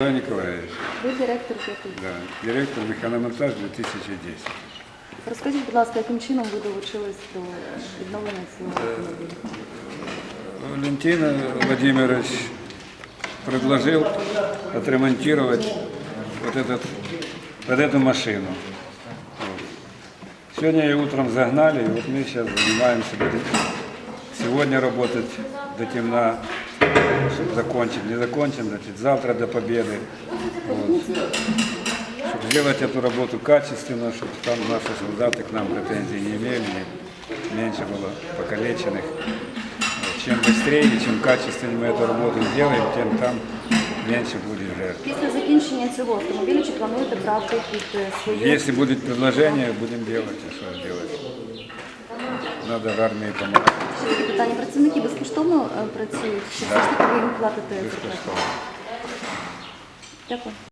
Николай Николаевич, Ви директор п'ятий. да, директор механомонтаж 2010. Розкажіть, будь ласка, яким чином ви долучились до відновлення цього автомобіля? Валентин Владимирович предложил отремонтировать вот, этот, вот эту машину. Вот. Сегодня ее утром загнали, и вот мы сейчас занимаемся, будем сегодня работать до темна, чтобы закончить. Не закончим, значит, завтра до победы. Вот. Чтобы сделать эту работу качественно, чтобы там наши солдаты к нам претензий не имели, не- меньше было покалеченных. Вот. Чем быстрее и чем качественнее мы эту работу сделаем, тем там меньше будет жертв. Після закінчення цього автомобіля чи плануєте брати під е, своє Если будет предложение, будем делать, а что делать. Надо в армии помогать. Ще таке питання? Працівники безкоштовно працюють? Чи все ж таки ви їм платите зарплату? Безкоштовно. Дякую.